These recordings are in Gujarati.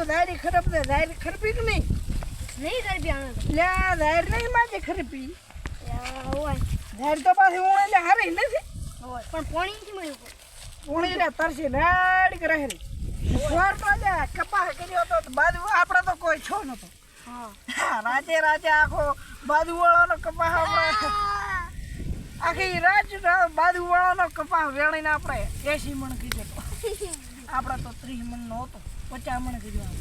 તો દાડી ખરાબ ને દાડી ખરપી કે નહીં? નહીં ખરપી બી લે દાડ નહીં માજે ખરપી. હોય. દાડ તો પાછી ઊણે લે હારી નથી. હોય. પણ પોણી થી મળ્યું ઊણી લે તરસી દાડ કરે હે સ્વર તો લે કપાસ કર્યો તો બાજુ આપણે તો કોઈ છો નતો. હા. રાજે રાતે રાતે આખો બાજુ વાળાનો કપાસ આપણે આખી રાજ બાજુ વાળાનો કપાસ વેણીને આપણે એસી મણ કીધો આપણે તો ત્રીસ મણ નો હતો. પચાસ કર્યું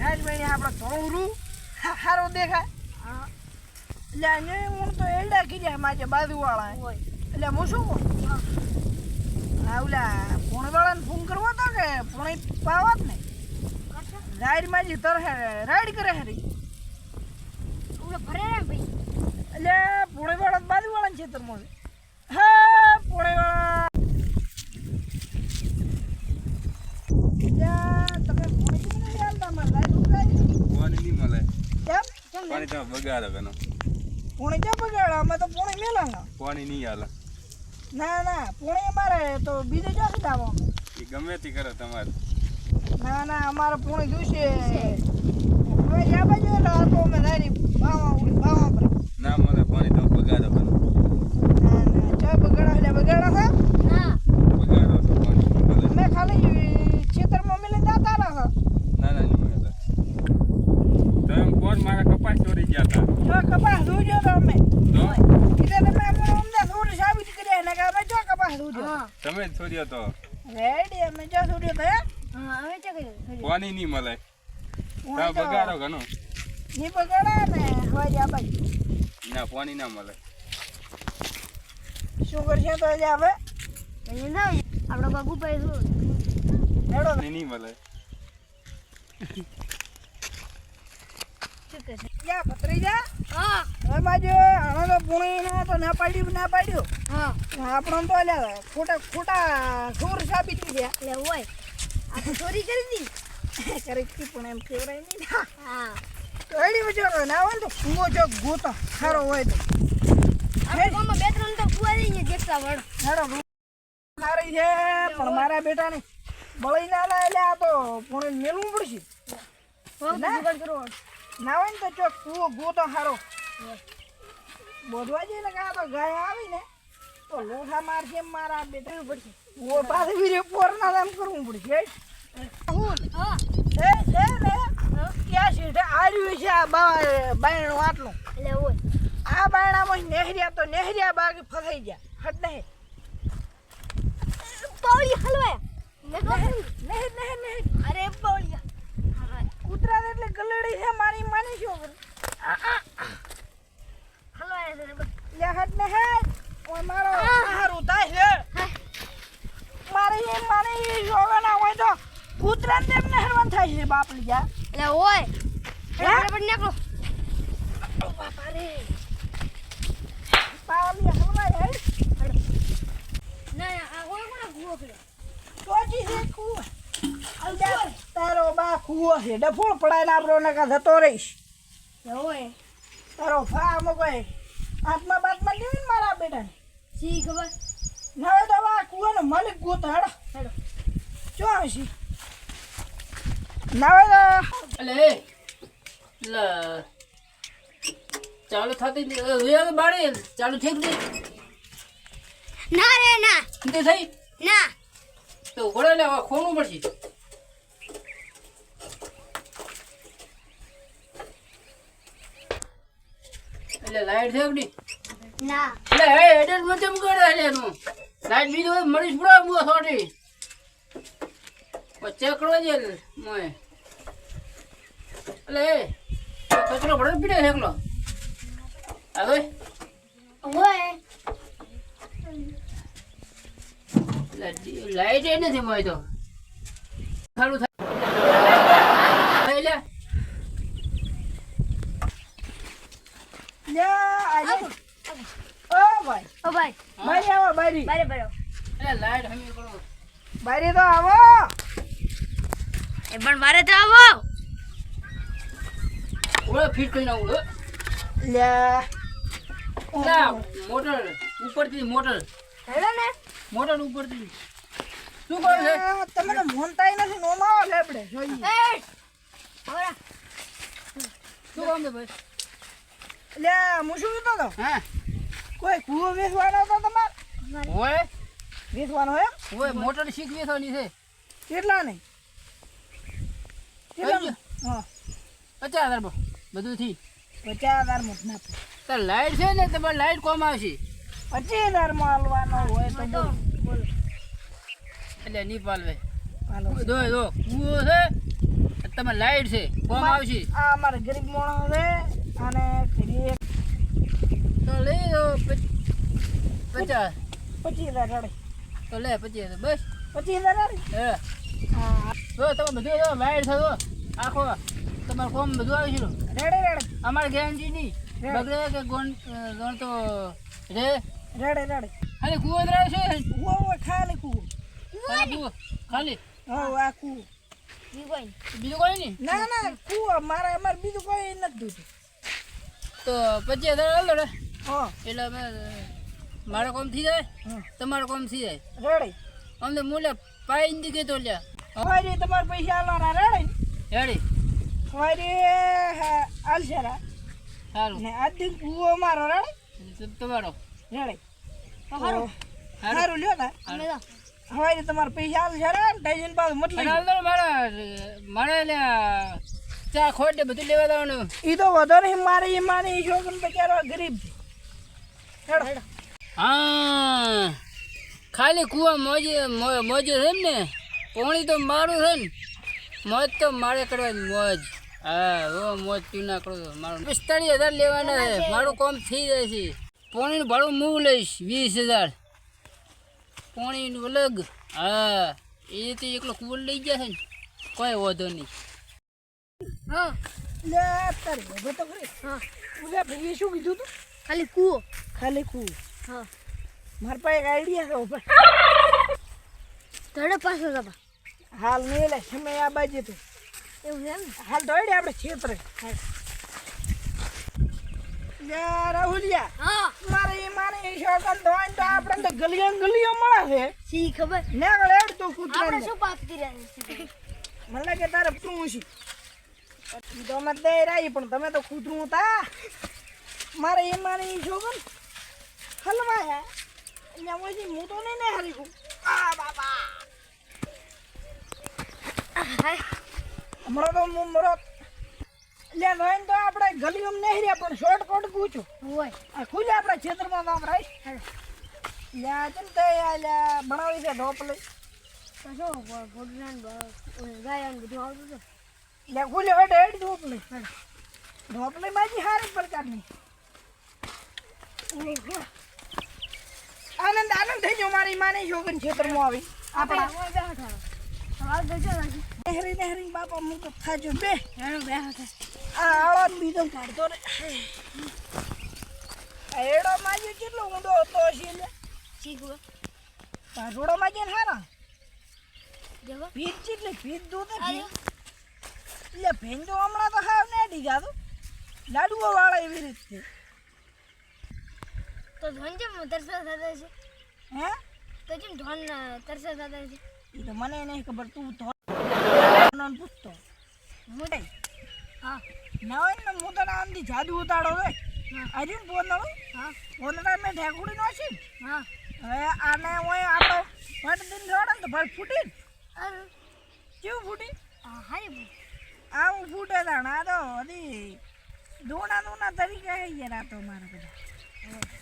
રાત વેણી આપણે ધોળું સારું દેખાય. એટલે આને હું તો એડા કીધા માજે બાજુ વાળા હોય. એટલે હું શું કહું આ ઓલા પૂણી વાળાને ફોન કરવો હતો કે પૂણી પાવત ને? કરશો. રાઈડમાં તર રાઈડ કરે હરી. ભરે ભાઈ. એટલે પુણે વાળા બાજુ વાળા છે તરમોલ હા પુણે વાળા યા, તમે પુણે કેમ નહીં હાલતા? મારે લાઈટ ઉભરાઈ. પાણી નહીં મળે કેમ? કેમ પાણી તમે બગાડો ઘણો પુણે ક્યાં બગાડો? અમે તો પુણે મેલાંગા. પાણી નહીં હાલે ના ના પુણે અમારે તો બીજે ક્યાંથી લાવવાનું? એ ગમે તે કરો તમારે ના ના અમારે પૂણી જોઈશે હવે જ્યાં બાજુ આ તો અમે દારી બાવા ઉડી બાવા પર ના મળે પાણી તો બગાડો ઘણો ના ના ચા બગાડો એટલે બગાડો છે ના બગાડો તો પાણી નહીં મળે અમે ખાલી ખેતરમાં મેલે જતા રહો ના ના નહીં મળે તમે કોણ મારા કપાસ ચોરી ગયા હતા જો કપાસ ધોજો તો અમે. તો એટલે તમે અમને અમને થોડી સાબિત કર્યા ને કે અમે જો કપાસ હા. તમે જ છોડ્યો તો રેડી અમે જો ધોજો તો હે. હા અમે ચા કર્યું પાણી નહીં મળે. તમે તો બગાડો ઘણો. ની બગાડા ને હવે જા બાજુ ના પાણી ના મળે. શું કરશે તો અહીંયા ના આપણા બાબુ ભાઈ શું? નહીં મળે. જા. ભત્રીજા હા. હવે બાજુ આનો તો પુણે નો તો ના પાડ્યું ના પાડ્યું. હા. આપણો તો લે ખોટા ખોટા સોર સાબિત થયા લે હોય આ તો ચોરી કરી દી. કરી હતી પણ એમ કેવરાય નહીં. હા. રેડી બજો ના હોય તો કૂવો જો ગોતો. ખરો હોય તો. આપણે ગામમાં બે ત્રણ તો કુવારી ને દેખતા વળ. હેડો સારી છે પણ મારા બેટાને બળી ના લા એટલે આ તો પુણે મેલવું પડશે. ના. ના હોય ને તો ચોક કૂવો ગોતો સારો બોધવા જઈએ ને તો ગાય આવી ને તો લોઠા મારશે મારા બેટા પડશે. ઓ પાસે બીજું પોર ના એમ કરવું પડશે હું? એ એ ને ક્યાં છે આર્યું છે આ બાયણું આટલું. એટલે હોય. આ બાયણામાં નેહર્યા તો નેહર્યા બાગ ફસાઈ ગયા. હટ નહીં. પાવડી હલવાય. નહે નહે. નહે અરે પાવડિયા કૂતરા એટલે ગલડી છે મારી માની છો કરું? બસ લે હટ નહેર ઓય મારો. હારું થાય છે. મારી એ મારી જોવાના હોય તો કૂતરાને એમને હરવાન થાય છે બાપ લીજા હોય એટલે ફટાફટ નીકળો. બાપા રે પાવલી હલવાય હેડ. ના ના આ હોય કોને ગુવો કર્યો? સોચી છે કૂવો અલ્યા તારો બા કુવો છે. ડફોળ પડાય ને આપણો નકા જતો રહીશ. હોય તારો ફામ કોઈ હાથમાં બાતમાં લેવી ને મારા બેટાને. સી ખબર? નવે તો આ કૂવાનો માલિક ગોત હેડો. હેડો. ચો આવશે નવે હોય તો એટલે લ. એટલે ચાલુ થતી બાળી ચાલુ થઈ ગઈ ના રે ના. તે થઈ? ના. તો ઘોડે લેવા ખોણું પડશે. એટલે લાઈટ છે કે ના. એટલે હે એડ્રેસમાં કેમ કરે છે એનું? લાઈટ બીજું હોય મળીશ પડે બુઆ થોડી ચેક કરવા છે મોય એટલે કચરો ભરે પીડે છે એકલો? હવે લાઈટ એ નથી મોય તો ખાલું થાય એટલે લે આજે ઓ ભાઈ ઓ ભાઈ બારી. આવો બારે બારે એટલે લાઈટ હમી કરો બારી તો આવો. એ પણ બારે તો આવો. ઓળે ફિટ કરીને આવું હો. લે. ના મોટર. ઉપરથી મોટર. હેડો ને. મોટર ઉપરથી. શું કોણ છે? તમને તમે તો મોનતાય નથી નોમાવા લેબડે જોઈએ. એ હવે શું કામ છે ભાઈ? લે હું શું કહેતો હતો હા. કોઈ કૂવો વેચવાનો હતો તમારે? હોય વેચવાનો હે? હોય મોટર શીખવી થવાની છે. કેટલા કેટલા હા. પચાસ હજાર બધું થી પચાસ હજારમાં તો લાઈટ છે ને તમારે લાઈટ કોમ આવશે? પચીસ હજારમાં હાલવાનો હોય તો બોલો. બોલો એટલે નહીં પાલવે. જો છે. તમે લાઈટ છે. કોમ આવશે. આ અમારે ગરીબ માણસ છે અને તો લઈ લો પચાસ. પચીસ હજાર રડે. તો લે પચીસ હજાર બસ. પચીસ હજાર રડે? હે. હા જો તમે બધું જો વાયર થયો આખો તમારે કોમ બધું આવી જો. રેડે રેડે. અમારે ગેરંટી નહીં. બગડે કે ગોણ ગણ તો રે. રેડે રેડે. ખાલી કૂવો જ રહે છે કૂવો ખાલી કૂવો. ખાલી કૂવો ખાલી. હા આ કૂવો. બીજું કોઈ નહીં. ના ના કૂવો. મારે અમારે બીજું કોઈ નથી દૂધ. તો પચીસ હજાર એટલે અમે મારે કોમ થઈ જાય? તમારો તમારે કોમ થઈ જાય. રેડી. અમને મૂલ્ય પાઈ નથી કહેતો લ્યા. રે તમારે પૈસા આલવાના. રેડે હેડી સવારે આલશેરા સારું ને આજ દિન કૂવો મારો રેડી? તો તમારો. રેડે. તો હારું. હારું. સારું લ્યો ના. અમે તો. સવારે તમારે પૈસા આલશેરા ને? ટાઈજન બાદ મતલબ હાલ દો મારા મારે લ્યા ચા ખોટ બધું લેવા જવાનું ઈ તો વધો નહીં મારે ઈ માને ઈ છોકરો બચારો ગરીબ. હેડો. હા. ખાલી કુવા મોજે મો- મોજે છે ને પોણી તો મારું છે ને. મોજ તો મારે કરવાની મોજ. હા હો મોજ પી ના કરું મારું. પિસ્તાળીસ હજાર લેવાના છે. મારું કામ થઈ જાય છે. પોણીનું ભાડું હું લઈશ વીસ હજાર. પોણીનું અલગ. હા એ તો એકલો કુવો લઈ જશે ને. કોઈ વાંધો નહીં. હા. લે તારી તો ખરી. હા. શું કીધું તું? ખાલી કૂવો. ખાલી કૂ હા મારા પાસે એક આઈડિયા છે ઉપર ધડે પાછો જવા. હાલ નહીં લે સમય આ બાજુ તો. એવું છે ને? હાલ તો આઈડિયા આપણે છેતરે. રાહુલિયા મારે શોકન ધોઈને તો આપણે તો ગલીઓ ને ગલીઓ મળે છે. સી ખબર? ને આગળ તો તું આપણે શું પાપ કર્યા મને લાગે તારે શું છે. તો રહી પણ તમે તો કૂતરું હતા. મારે એ માને એ છોકન હલવાયા અહીંયા મોજી હું તો નહીં ને હારી ગયું આ બાબા. હમણાં તો હું મરો લે નહીં તો આપણે ગલીઓ નહીં રહ્યા પણ શોર્ટકટ પૂછું. હોય. આ ખુલે આપણા ક્ષેત્રમાં નામ આવીશ લ્યા ચમ તે લ્યા બનાવી છે ઢોપ લઈ? તો શું ભોગનાન ગાય બધું આવતું છે લે ખુલે હેડ હેડ ઢોપ લઈ. ઢોપ લઈ માજી સારી પ્રકારની આનંદ આનંદ થઈ ગયો મારી માને છોકરી ક્ષેત્રમાં આવી. આપણા નેહરી નહેરી બાપા તો થાજો બે. આ આળો બીજો કાઢતો રે. એડો માજી કેટલો ઊંડો હતો છે સી ખબર પાછોડો માજી ને હારા. ભીત જેટલી ભીત દૂધ એટલે ભેન હમણાં તો હાવ ને ડી જાતો લાડુઓ વાળા એવી રીતે. તો ધોન જેમ તરસા થતા છે? હે? તો જેમ ધોન તરસા થતા છે? એ તો મને નહીં ખબર તું ધોન પૂછતો. મોટે હા. ના હોય ને હું તને આમથી જાદુ ઉતાડો રે હા. આજે ને હા. પોનો મેં ઢેકુડી નો છે હા. હવે આને ઓય આપો ફટ દિન જોડે તો ભાઈ ફૂટી કેવું ફૂટી? હા હારી આવું ફૂટે તાણ. આ તો હજી દોણા દોણા તરીકે હે યાર આ તો મારા બધા. આ.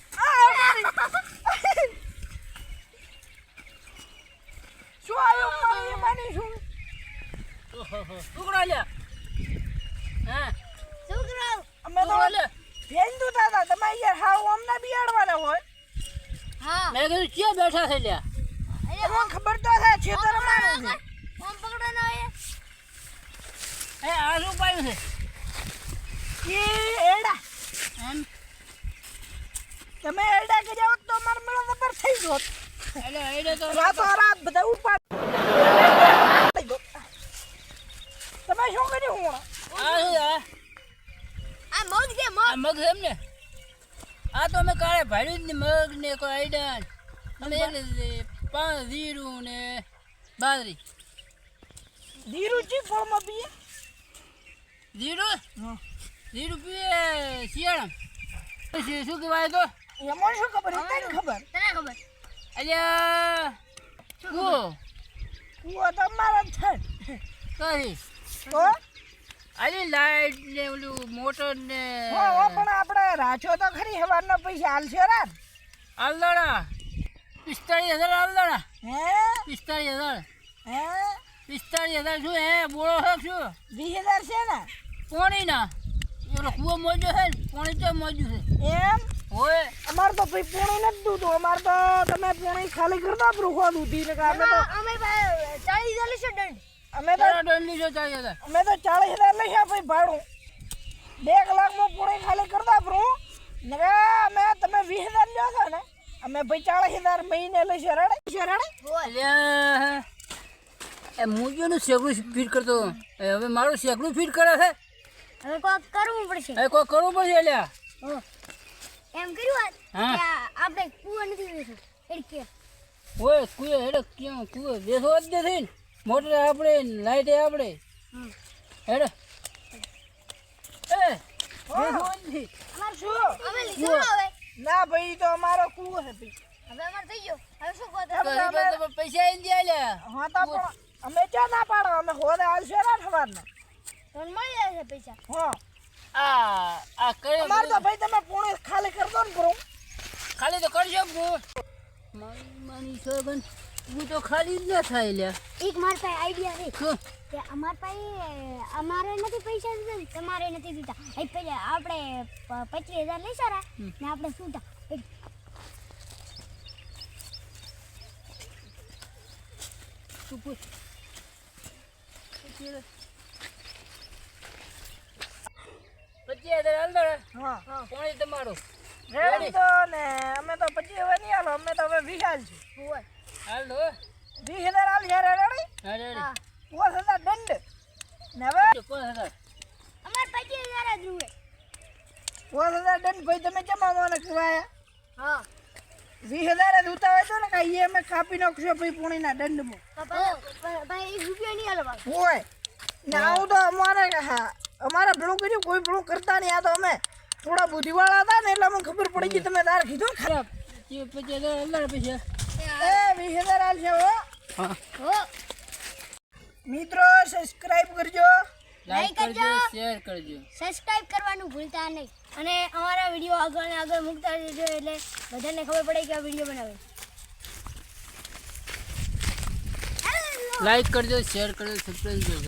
શું આવ્યું મારી માની શું ટુકડા લ્યા હા શું કરાવ અમે તો લે દૂતા હતા તમે યાર હાવ અમને બિયાડવાના હોય હા મેં કીધું ક્યાં બેઠા છે લ્યા તમને ખબર તો છે છેતર મારું છે ઓમ પકડો ના એ આ શું પાયું છે? એ એડા. એમ? તમે એડા કે જાવ તો માર મેળો નંબર થઈ ગયો. એટલે એડે તો રાતો રાત બધા ઉપાડ તમે શું કર્યું હું આ શું આ? આ મગ છે મગ. આ મગ એમ ને આ તો અમે કાળે ભાડ્યું જ ને મગ ને કોઈ આઈડા અમે એટલે પાંચ જીરું ને બાજરી. ધીરું ચી ફળમાં પીએ? જીરું. જીરું પીએ શિયાળા પછી શું કહેવાય તો? એમાં શું ખબર? એ તને ખબર? તને ખબર. અલ્યા કૂવો. કુવો તો મારા છે. કઈ? તો અલી લાઈટ ને ઓલું મોટર ને હો પણ આપણે રાછો તો ખરી હવારના પૈસા હાલશે રાત આલદડા પિસ્તાળીસ હજાર આલદડા હે? પિસ્તાળીસ હજાર. હે? પિસ્તાળીસ હજાર શું હે? બોળો છે શું? વીસ હજાર છે ને? કોણી ના એનો કૂવો મોજો છે પોણી તો મોજું છે એમ? હોય. અમાર તો ભાઈ પૂણી નથી દૂધું. અમાર તો તમે પૂણી ખાલી કરતા રૂખો દૂધી ને કે અમે તો અમે હજાર લેશો દંડ. અમે તો દંડ લીધો હજાર. અમે તો ચાલીસ હજાર લઈ ભાઈ ભાડું. બે કલાકમાં પૂણી ખાલી કરતા પ્રું ને અમે તમે વીસ હજાર લ્યો છો ને અમે ભાઈ ચાલીસ હજાર મહિને લઈશું. રડે? રડે? એ મૂજોનું શેકડું ફીટ કરતો. હવે મારું સેગડું ફીટ કરે છે. હવે કોક કરવું પડશે. હવે કોક કરવું પડશે અલ્યા એમ કર્યું હોત હા. આપણે કૂવો નથી બેસો. એટલે ઓય કુએ હેડે ક્યાં કુએ બેસો જ નથી ને. મોટર આપણે લાઈટે આપણે. હમ. હેડે. એ બેસો નથી. અમાર શું? અમે લીધો હવે ના ભાઈ તો અમારો કૂવો છે ભાઈ. હવે અમાર થઈ ગયો. હવે શું કહો એમ તો તો એ અમે- તો પૈસા આવી ગયા હા તો અમે ચા ના પાડો? અમે હોદે આવશે ને તમને મળી જશે પૈસા? હા. આ આ કઈ અમાર તો ભાઈ તમે પૂણે ખાલી કરજો ને બ્રો ખાલી તો કરજો બ્રો મારી માની સગન હું તો ખાલી જ ના થાય લે એક માર પાસે આઈડિયા છે. કે અમાર પાસે અમારે નથી પૈસા દીધા તમારે નથી દીધા. એ પેલા આપણે પ- પચીસ હજાર લઈ સારા ને આપણે છૂટા તું પૂછ. પચીસ હજાર હાલ દો હા. પોણી તમારું. રેડી તો ને અમે તો પછી હવે નહીં હાલો અમે તો હવે વીસ હાલ છે હાલ. દો વીસ હજાર હાલ છે રેડી? હા રેડી. પાંચ હજાર દંડ. ને હવે? પાંચ હજાર? અમાર પચીસ હજાર જ રૂએ પાંચ હજાર દંડ ભાઈ તમે જમા મને કહેવાયા હા. વીસ હજાર જ ઉતાવે તો ને કાંઈ એ અમે કાપી નાખશો ભાઈ પૂણીના દંડમાં. ભાઈ રૂપિયા નહીં હાલો હોય. ને આવું તો અમારે હા અમારે ભેળું કર્યું કોઈ ભેળું કરતા નહીં. આ તો અમે થોડા બુદ્ધિવાળા હતા ને એટલે અમને ખબર પડી ગઈ તમે તારે કીધું ખરાબ એ વીસ હજાર હો. મિત્રો સબસ્ક્રાઇબ કરજો. લાઈક કરજો કરજો. શેર કરજો. સબસ્ક્રાઇબ કરવાનું ભૂલતા નહીં. અને અમારા વીડિયો આગળ ને આગળ મૂકતા જજો એટલે બધાને ખબર પડે કે આ વીડિયો બનાવે. લાઈક કરજો શેર કરજો સબસ્ક્રાઇબ કરજો.